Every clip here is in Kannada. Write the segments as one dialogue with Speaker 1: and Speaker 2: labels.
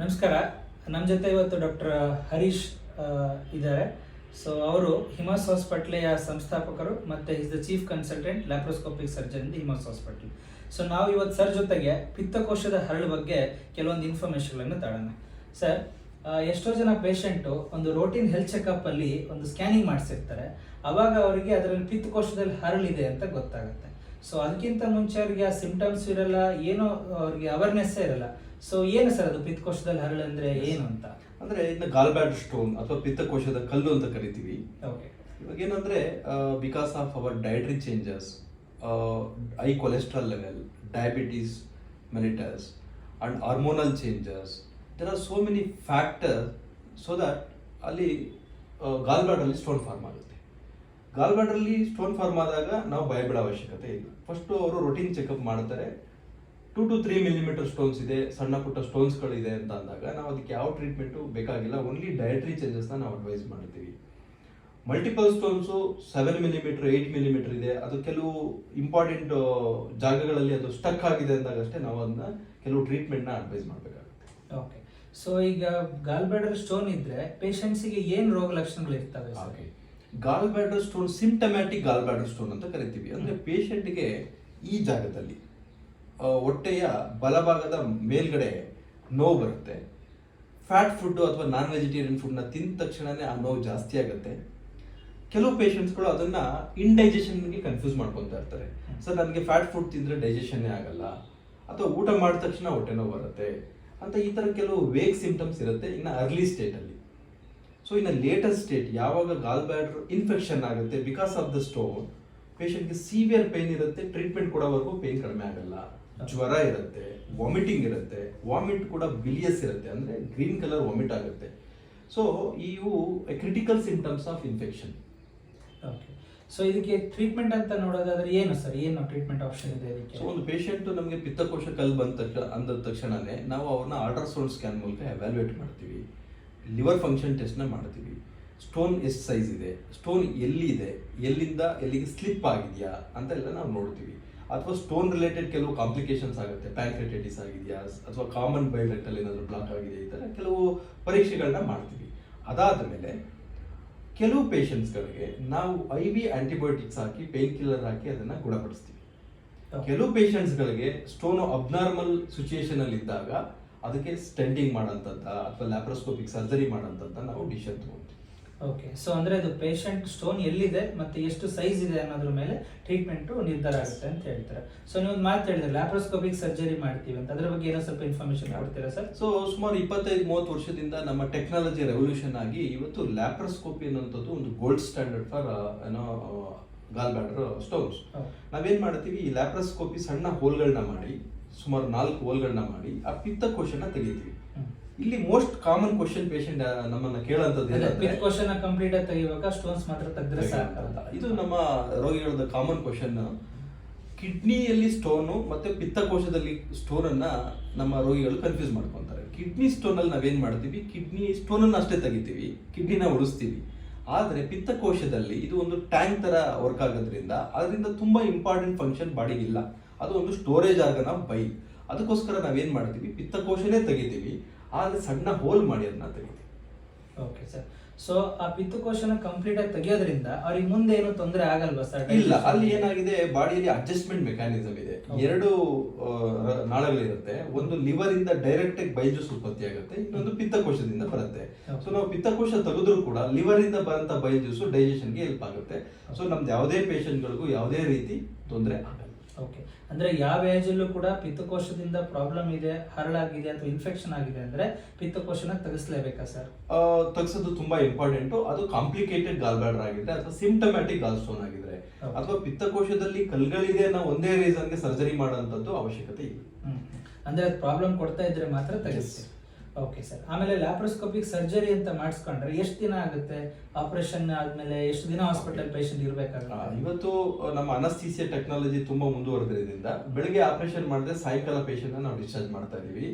Speaker 1: ನಮಸ್ಕಾರ. ನಮ್ಮ ಜೊತೆ ಇವತ್ತು ಡಾಕ್ಟರ್ ಹರೀಶ್ ಇದ್ದಾರೆ. ಸೊ ಅವರು ಹಿಮಾಸ್ ಹಾಸ್ಪಿಟ್ಲೆಯ ಸಂಸ್ಥಾಪಕರು ಮತ್ತು is the chief consultant laparoscopic surgeon in Himas hospital. So ನಾವು ಇವತ್ತು ಸರ್ ಜೊತೆಗೆ ಪಿತ್ತಕೋಶದ ಹರಳು ಬಗ್ಗೆ ಕೆಲವೊಂದು ಇನ್ಫಾರ್ಮೇಷನ್ಗಳನ್ನು ತಾಳೋಣ ಸರ್ ಎಷ್ಟೋ ಜನ ಪೇಷಂಟು ಒಂದು ರೋಟೀನ್ ಹೆಲ್ತ್ ಚೆಕಪ್ಪಲ್ಲಿ ಒಂದು ಸ್ಕ್ಯಾನಿಂಗ್ ಮಾಡಿಸಿರ್ತಾರೆ. ಅವಾಗ ಅವರಿಗೆ ಅದರಲ್ಲಿ ಪಿತ್ತಕೋಶದಲ್ಲಿ ಹರಳಿದೆ ಅಂತ ಗೊತ್ತಾಗುತ್ತೆ. ಸೊ ಅದಕ್ಕಿಂತ ಮುಂಚೆ ಅವರಿಗೆ ಆ ಸಿಂಪ್ಟಮ್ಸ್ ಇರಲ್ಲ, ಏನೋ ಅವ್ರಿಗೆ ಅವೇರ್ನೆಸ್ ಇರಲ್ಲ. ಸೊ ಏನು ಸರ್ ಅದು ಪಿತ್ತಕೋಶದಲ್ಲಿ ಹರಳು ಅಂದ್ರೆ ಏನು ಅಂತ?
Speaker 2: ಅಂದ್ರೆ ಇದನ್ನ ಗಾಲ್ಬ್ಯಾಡ್ ಸ್ಟೋನ್ ಅಥವಾ ಪಿತ್ತಕೋಶದ ಕಲ್ಲು ಅಂತ ಕರಿತೀವಿ.
Speaker 1: ಓಕೆ
Speaker 2: ಇವಾಗ ಏನಂದ್ರೆ because of our dietary changes high cholesterol level diabetes mellitus and hormonal changes there are so many factor so that ಅಲ್ಲಿ ಗಾಲ್ಬ್ಯಾಡಲ್ಲಿ ಸ್ಟೋನ್ ಫಾರ್ಮ್ ಆಗುತ್ತೆ. ಗಾಲ್ಬ್ಯಾಡಲ್ಲಿ ಸ್ಟೋನ್ ಫಾರ್ಮ್ ಆದಾಗ ನಾವು ಭಯಬಿಡೋ ಅವಶ್ಯಕತೆ ಇಲ್ಲ. ಫಸ್ಟು ಅವರು ರೊಟೀನ್ ಚೆಕಪ್ ಮಾಡ್ತಾರೆ. Two to three millimetre stones ಇದೆ ಸಣ್ಣ ಪುಟ್ಟ ಸ್ಟೋನ್ಸ್ಗಳಿದೆ ಅಂತ ಅಂದಾಗ ನಾವು ಅದಕ್ಕೆ ಯಾವ ಟ್ರೀಟ್ಮೆಂಟು ಬೇಕಾಗಿಲ್ಲ ಓನ್ಲಿ ಡಯಟ್ರಿ ಚೇಂಜಸ್ನ ನಾವು ಅಡ್ವೈಸ್ ಮಾಡ್ತೀವಿ. Multiple stones seven millimetre eight millimetre ಇದೆ ಅದು ಕೆಲವು ಇಂಪಾರ್ಟೆಂಟ್ ಜಾಗಗಳಲ್ಲಿ ಅದು ಸ್ಟಕ್ ಆಗಿದೆ ಅಂದಾಗಷ್ಟೇ ನಾವು ಅದನ್ನ ಕೆಲವು ಟ್ರೀಟ್ಮೆಂಟ್ನ ಅಡ್ವೈಸ್ ಮಾಡಬೇಕಾಗುತ್ತೆ.
Speaker 1: ಓಕೆ ಸೊ ಈಗ ಗಾಲ್ ಬ್ಯಾಡರ್ ಸ್ಟೋನ್ ಇದ್ರೆ ಪೇಷಂಟ್ಸಿಗೆ ಏನು ರೋಗ ಲಕ್ಷಣಗಳು ಇರ್ತವೆ
Speaker 2: okay gall bladder stone symptomatic gall bladder stone ಅಂತ ಕರಿತೀವಿ. ಅಂದ್ರೆ ಪೇಷಂಟ್ಗೆ ಈ ಜಾಗದಲ್ಲಿ ಹೊಟ್ಟೆಯ ಬಲಭಾಗದ ಮೇಲ್ಗಡೆ ನೋವು ಬರುತ್ತೆ. ಫ್ಯಾಟ್ ಫುಡ್ ಅಥವಾ ನಾನ್ ವೆಜಿಟೇರಿಯನ್ ಫುಡ್ನ ತಿಂದ ತಕ್ಷಣನೇ ಆ ನೋವು ಜಾಸ್ತಿ ಆಗುತ್ತೆ. ಕೆಲವು ಪೇಷಂಟ್ಸ್ಗಳು ಅದನ್ನ ಇಂಡೈಜೆಷನ್ಗೆ ಕನ್ಫ್ಯೂಸ್ ಮಾಡ್ಕೊತಾ ಇರ್ತಾರೆ. ಸರ್, ನನಗೆ ಫ್ಯಾಟ್ ಫುಡ್ ತಿಂದ್ರೆ ಡೈಜೆಷನ್ನೇ ಆಗಲ್ಲ. ಅಥವಾ ಊಟ ಮಾಡಿದ ತಕ್ಷಣ ಹೊಟ್ಟೆ ನೋವು ಬರುತ್ತೆ ಅಂತ ಈ ಥರ ಕೆಲವು ವೇಗ್ ಸಿಂಪ್ಟಮ್ಸ್ ಇರುತ್ತೆ ಇನ್ನು ಅರ್ಲಿ ಸ್ಟೇಟಲ್ಲಿ ಸೊ ಇನ್ನು ಲೇಟೆಸ್ಟ್ ಸ್ಟೇಟ್ ಯಾವಾಗ ಗಾಲ್ ಬ್ಯಾಡ್ರ್ ಇನ್ಫೆಕ್ಷನ್ ಆಗುತ್ತೆ ಬಿಕಾಸ್ ಆಫ್ ದ ಸ್ಟೋನ್ ಪೇಷಂಟ್ಗೆ ಸಿವಿಯರ್ ಪೇನ್ ಇರುತ್ತೆ ಟ್ರೀಟ್ಮೆಂಟ್ ಕೊಡೋವರೆಗೂ ಪೇನ್ ಕಡಿಮೆ ಆಗಲ್ಲ. ಜ್ವರ ಇರುತ್ತೆ ವಾಮಿಟಿಂಗ್ ಇರುತ್ತೆ ವಾಮಿಟ್ ಕೂಡ ಬಿಲಿಯಸ್ ಇರುತ್ತೆ ಅಂದ್ರೆ ಗ್ರೀನ್ ಕಲರ್ ವಾಮಿಟ್ ಆಗುತ್ತೆ. ಸೊ ಇವು critical symptoms of infection
Speaker 1: okay so ಇದಕ್ಕೆ ಟ್ರೀಟ್ಮೆಂಟ್ ಅಂತ ನೋಡೋದಾದ್ರೆ ಏನು ಸರ್? ಏನು ಟ್ರೀಟ್ಮೆಂಟ್ ಆಪ್ಷನ್ ಇದೆ ಇದಕ್ಕೆ?
Speaker 2: ಸೊ ಒಂದು ಪೇಷಂಟ್ ನಮಗೆ ಪಿತ್ತಕೋಶ ಕಲ್ ಬಂದ ತಕ್ಷಣ ಅಂದ ತಕ್ಷಣನೇ ನಾವು ಅವ್ರನ್ನ ಅಲ್ಟ್ರಾಸೌಂಡ್ ಸ್ಕ್ಯಾನ್ ಮೂಲಕ ಎವ್ಯಾಲ್ಯೂಯೇಟ್ ಮಾಡ್ತೀವಿ. ಲಿವರ್ ಫಂಕ್ಷನ್ ಟೆಸ್ಟ್ನ ಮಾಡ್ತೀವಿ. ಸ್ಟೋನ್ ಎಷ್ಟು ಸೈಜ್ ಇದೆ? ಸ್ಟೋನ್ ಎಲ್ಲಿದೆ ಎಲ್ಲಿಂದ ಎಲ್ಲಿಗೆ ಸ್ಲಿಪ್ ಆಗಿದೆಯಾ ಅಂತ ಎಲ್ಲ ನಾವು ನೋಡ್ತೀವಿ. ಅಥವಾ ಸ್ಟೋನ್ ರಿಲೇಟೆಡ್ ಕೆಲವು ಕಾಂಪ್ಲಿಕೇಶನ್ಸ್ ಆಗುತ್ತೆ. ಪ್ಯಾಂಕ್ರೆಟೈಟಿಸ್ ಆಗಿದೆಯಾ? ಅಥವಾ ಕಾಮನ್ ಬೈಲೆಕ್ಟಲ್ಲಿ ಏನಾದರೂ ಬ್ಲಾಕ್ ಆಗಿದೆ ಈ ಥರ ಕೆಲವು ಪರೀಕ್ಷೆಗಳನ್ನ ಮಾಡ್ತೀವಿ. ಅದಾದ ಮೇಲೆ ಕೆಲವು ಪೇಷಂಟ್ಸ್ಗಳಿಗೆ ನಾವು ಐ ವಿ ಆಂಟಿಬಯೋಟಿಕ್ಸ್ ಹಾಕಿ ಪೇನ್ ಕಿಲ್ಲರ್ ಹಾಕಿ ಅದನ್ನು ಗುಣಪಡಿಸ್ತೀವಿ. ಕೆಲವು ಪೇಷಂಟ್ಸ್ಗಳಿಗೆ ಸ್ಟೋನು ಅಬ್ನಾರ್ಮಲ್ ಸಿಚುಯೇಷನ್ ಅಲ್ಲಿ ಇದ್ದಾಗ ಅದಕ್ಕೆ ಸ್ಟೆಂಡಿಂಗ್ ಮಾಡೋಂಥದ್ದ ಅಥವಾ ಲ್ಯಾಪ್ರೋಸ್ಕೋಪಿಕ್ ಸರ್ಜರಿ ಮಾಡೋಂಥದ್ದ ನಾವು ಡಿಶನ್ ತಗೊಂತೀವಿ.
Speaker 1: ಓಕೆ ಸೊ ಅಂದ್ರೆ ಅದು ಪೇಷಂಟ್ ಸ್ಟೋನ್ ಎಲ್ಲಿದೆ ಮತ್ತೆ ಎಷ್ಟು ಸೈಜ್ ಇದೆ ಅನ್ನೋದ್ರ ಮೇಲೆ ಟ್ರೀಟ್ಮೆಂಟ್ ನಿರ್ಧಾರ ಆಗುತ್ತೆ ಅಂತ ಹೇಳ್ತಾರೆ. ಸೊ ನೀವು ಒಂದು ಮಾತು ಹೇಳಿದ್ರೆ ಲ್ಯಾಪ್ರೋಸ್ಕೋಪಿಕ್ ಸರ್ಜರಿ ಮಾಡ್ತೀವಿ ಅಂತ. ಅದ್ರ ಬಗ್ಗೆ ಏನೋ ಸ್ವಲ್ಪ ಇನ್ಫಾರ್ಮೇಶನ್ ಕೊಡ್ತೀರಾ ಸರ್
Speaker 2: ಸೊ ಸುಮಾರು ಇಪ್ಪತ್ತೈದು ಮೂವತ್ತು ವರ್ಷದಿಂದ ನಮ್ಮ ಟೆಕ್ನಾಲಜಿ ರೆವಲ್ಯೂಷನ್ ಆಗಿ ಇವತ್ತು ಲ್ಯಾಪ್ರೋಸ್ಕೋಪಿ ಅನ್ನೋಂಥದ್ದು ಒಂದು ಗೋಲ್ಡ್ ಸ್ಟ್ಯಾಂಡರ್ಡ್ ಫಾರ್ ಏನೋ ಗಾಲ್ ಬ್ಯಾಡರ್ ಸ್ಟೋನ್ಸ್ ನಾವೇನು ಮಾಡ್ತೀವಿ ಈ ಲ್ಯಾಪ್ರೋಸ್ಕೋಪಿ ಸಣ್ಣ ಹೋಲ್ಗಳನ್ನ ಮಾಡಿ ಸುಮಾರು ನಾಲ್ಕು ಹೋಲ್ಗಳನ್ನ ಮಾಡಿ ಆ ಪಿತ್ತಕೋಶನ ತೆಗಿತೀವಿ. ಇಲ್ಲಿ ಮೋಸ್ಟ್ ಕಾಮನ್ ಕ್ವಶನ್ ಪೇಷಂಟ್ ನಮ್ಮನ್ನ ಏನಂದ್ರೆ
Speaker 1: ಕ್ವಶನ್ ಕಂಪ್ಲೀಟ್ ಆಗಿ ತೆಗಿವಾಗ ಸ್ಟೋನ್ಸ್ ಮಾತ್ರ ತೆಗೆದ್ರೆ ಸಾಕು ಅಂತ.
Speaker 2: ಇದು ನಮ್ಮ ರೋಗಿಗಳದ ಕಾಮನ್ ಕ್ವಶನ್ ಕಿಡ್ನಿಯಲ್ಲಿ ಸ್ಟೋನು ಮತ್ತೆ ಪಿತ್ತಕೋಶದಲ್ಲಿ ಸ್ಟೋನ್ ಅನ್ನ ನಮ್ಮ ರೋಗಿಗಳು ಕನ್ಫ್ಯೂಸ್ ಮಾಡ್ಕೊಂತಾರೆ. ಕಿಡ್ನಿ ಸ್ಟೋನ್ ಅಲ್ಲಿ ನಾವೇನ್ ಮಾಡ್ತೀವಿ? ಕಿಡ್ನಿ ಸ್ಟೋನ್ ಅನ್ನ ಅಷ್ಟೇ ತೆಗಿತೀವಿ. ಕಿಡ್ನಿನ ಉಳಿಸ್ತೀವಿ ಆದರೆ ಪಿತ್ತಕೋಶದಲ್ಲಿ ಇದು ಒಂದು ಟ್ಯಾಂಕ್ ತರ ವರ್ಕ್ ಆಗೋದ್ರಿಂದ ಅದರಿಂದ ತುಂಬಾ ಇಂಪಾರ್ಟೆಂಟ್ ಫಂಕ್ಷನ್ ಬಾಡಿಗಿಲ್ಲ ಅದು ಒಂದು ಸ್ಟೋರೇಜ್ ಆರ್ಗನ್ ಆಫ್ ಬೈ. ಅದಕ್ಕೋಸ್ಕರ ನಾವೇನ್ ಮಾಡ್ತೀವಿ? ಪಿತ್ತಕೋಶನೇ ತೆಗಿತೀವಿ. ಆದ್ರೆ ಸಣ್ಣ ಹೋಲ್ ಮಾಡಿ ಅದನ್ನ ತೆಗಿತೀವಿ.
Speaker 1: ಓಕೆ ಸರ್ ಸೊ ಆ ಪಿತ್ತಕೋಶನ ಕಂಪ್ಲೀಟ್ ಆಗಿ ತೆಗಿಯೋದ್ರಿಂದ ಅವ್ರಿಗೆ ಮುಂದೆ ಏನು ತೊಂದರೆ ಆಗಲ್ವಾ ಸರ್
Speaker 2: ಇಲ್ಲ ಅಲ್ಲಿ ಏನಾಗಿದೆ ಬಾಡಿಯಲ್ಲಿ ಅಡ್ಜಸ್ಟ್ಮೆಂಟ್ ಮೆಕ್ಯಾನಿಸಮ್ ಇದೆ. ಎರಡು ನಾಳೆಗಳಿರುತ್ತೆ. ಒಂದು ಲಿವರ್ ಇಂದ ಡೈರೆಕ್ಟ್ ಆಗಿ ಬೈಜೂಸ್ ಉತ್ಪತ್ತಿ ಆಗುತ್ತೆ ಇನ್ನೊಂದು ಪಿತ್ತಕೋಶದಿಂದ ಬರುತ್ತೆ. ಸೊ ನಾವು ಪಿತ್ತಕೋಶ ತೆಗೆದ್ರು ಕೂಡ ಲಿವರ್ ಇಂದ ಬರಂತ ಬೈಜೂಸ್ ಡೈಜೆಷನ್ಗೆ ಹೆಲ್ಪ್ ಆಗುತ್ತೆ. ಸೊ ನಮ್ದು ಯಾವುದೇ ಪೇಷಂಟ್ಗಳಿಗೂ ಗಳಿಗೂ ಯಾವುದೇ ರೀತಿ ತೊಂದರೆ ಆಗಲ್ಲ.
Speaker 1: ಓಕೆ ಅಂದ್ರೆ ಯಾವ ಏಜ್ ಅಲ್ಲೂ ಕೂಡ ಪಿತ್ತಕೋಶದಿಂದ ಪ್ರಾಬ್ಲಮ್ ಇದೆ ಹರಳಾಗಿದೆ ಅಥವಾ ಇನ್ಫೆಕ್ಷನ್ ಆಗಿದೆ ಅಂದ್ರೆ ಪಿತ್ತಕೋಶನ ತೆಗೆಸಲೇಬೇಕಾ ಸರ್
Speaker 2: ತೆಗೆಸೋದು ತುಂಬಾ ಇಂಪಾರ್ಟೆಂಟ್ ಅದು ಕಾಂಪ್ಲಿಕೇಟೆಡ್ ಗಾಲ್ ಬ್ಯಾಡರ್ ಆಗಿದ್ರೆ ಅಥವಾ ಸಿಂಪ್ಟಮ್ಯಾಟಿಕ್ ಗಾಲ್ ಸ್ಟೋನ್ ಆಗಿದ್ರೆ. ಅಥವಾ ಪಿತ್ತಕೋಶದಲ್ಲಿ ಕಲ್ಗಳಿದೆ ಅನ್ನೋ ಒಂದೇ ರೀಸನ್ಗೆ ಸರ್ಜರಿ ಮಾಡೋಂಥದ್ದು ಅವಶ್ಯಕತೆ ಇದೆ
Speaker 1: ಅಂದರೆ ಅಂದ್ರೆ ಅದು ಪ್ರಾಬ್ಲಮ್ ಕೊಡ್ತಾ ಇದ್ರೆ ಮಾತ್ರ ತೆಗಿಸ್ತೀವಿ ಓಕೆ ಸರ್ ಆಮೇಲೆ ಲ್ಯಾಪ್ರೋಸ್ಕೋಪಿಕ್ ಸರ್ಜರಿ ಅಂತ ಮಾಡಿಸ್ಕೊಂಡ್ರೆ ಎಷ್ಟು ದಿನ ಆಗುತ್ತೆ? ಆಪರೇಷನ್ ಆದ್ಮೇಲೆ ಎಷ್ಟು ದಿನ ಹಾಸ್ಪಿಟಲ್ ಪೇಷಂಟ್ ಇರಬೇಕಾಗುತ್ತೆ?
Speaker 2: ಇವತ್ತು ನಮ್ಮ ಅನಸ್ತೀಸಿಯ ಟೆಕ್ನಾಲಜಿ ತುಂಬಾ ಮುಂದುವರೆದ್ರಿಂದ ಬೆಳಿಗ್ಗೆ ಆಪರೇಷನ್ ಮಾಡಿದ್ರೆ ಸಾಯಂಕಾಲ ಪೇಷಂಟ್ ನಾವು ಡಿಸ್ಚಾರ್ಜ್ ಮಾಡ್ತಾ ಇದೀವಿ.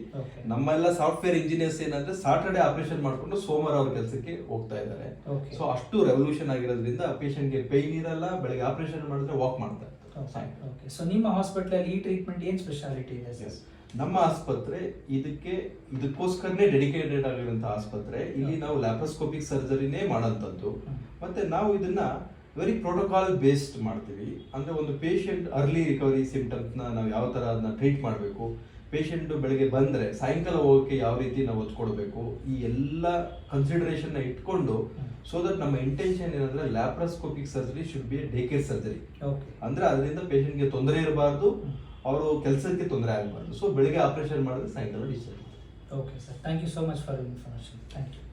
Speaker 2: ನಮ್ಮೆಲ್ಲ ಸಾಫ್ಟ್ವೇರ್ ಇಂಜಿನಿಯರ್ಸ್ ಏನಂದ್ರೆ ಸಾಟರ್ಡೆ ಆಪರೇಷನ್ ಮಾಡಿಕೊಂಡು ಸೋಮವಾರ ಅವ್ರ ಕೆಲಸಕ್ಕೆ ಹೋಗ್ತಾ ಇದ್ದಾರೆ. ಸೊ ಅಷ್ಟು ರೆವಲ್ಯೂಷನ್ ಆಗಿರೋದ್ರಿಂದ ಪೇಷಂಟ್ಗೆ ಪೇನ್ ಇರಲ್ಲ ಬೆಳಿಗ್ಗೆ ಆಪರೇಷನ್ ಮಾಡಿದ್ರೆ ವಾಕ್ ಮಾಡ್ತಾ ಇರ್ತಾರೆ ಸಾಯಂಕಾಲ
Speaker 1: ಓಕೆ ಸೊ ನಿಮ್ಮ ಹಾಸ್ಪಿಟ್ಲಲ್ಲಿ ಈ ಟ್ರೀಟ್ಮೆಂಟ್ ಏನ್ ಸ್ಪೆಷಾಲಿಟಿ ಇದೆ ಸರ್
Speaker 2: ನಮ್ಮ ಆಸ್ಪತ್ರೆ ಇದಕ್ಕೆ ಇದಕ್ಕೋಸ್ಕರನೇ ಡೆಡಿಕೇಟೆಡ್ ಆಗಿರುವಂತಹ ಆಸ್ಪತ್ರೆ. ಇಲ್ಲಿ ನಾವು ಲ್ಯಾಪ್ರೋಸ್ಕೋಪಿಕ್ ಸರ್ಜರಿನೇ ಮಾಡೋಂಥದ್ದು. ಮತ್ತೆ ನಾವು ಇದನ್ನ ವೆರಿ ಪ್ರೋಟೋಕಾಲ್ ಬೇಸ್ಡ್ ಮಾಡ್ತೀವಿ. ಅಂದ್ರೆ ಒಂದು ಪೇಷಂಟ್ ಅರ್ಲಿ ರಿಕವರಿ ಸಿಂಪ್ಟಮ್ಸ್ನ ನಾವು ಯಾವ ತರ ಅದನ್ನ ಟ್ರೀಟ್ ಮಾಡಬೇಕು. ಪೇಷಂಟ್ ಬೆಳಗ್ಗೆ ಬಂದ್ರೆ ಸಾಯಂಕಾಲ ಹೋಗೋಕೆ ಯಾವ ರೀತಿ ನಾವು ಒತ್ತು ಕೊಡಬೇಕು? ಈ ಎಲ್ಲ ಕನ್ಸಿಡರೇಷನ್ ಇಟ್ಕೊಂಡು ಸೊ ದಟ್ ನಮ್ಮ ಇಂಟೆನ್ಷನ್ ಏನಂದ್ರೆ laparoscopic surgery should be day care surgery
Speaker 1: okay
Speaker 2: ಅಂದ್ರೆ ಅದರಿಂದ ಪೇಷಂಟ್ಗೆ ತೊಂದರೆ ಇರಬಾರ್ದು ಅವರು ಕೆಲಸಕ್ಕೆ ತೊಂದರೆ ಆಗಬಾರ್ದು. ಸೊ ಬೆಳಿಗ್ಗೆ ಆಪರೇಷನ್ ಮಾಡಿದ್ರೆ ಸಾಯಂಕಾಲ discharge
Speaker 1: okay sir thank you so much for information thank you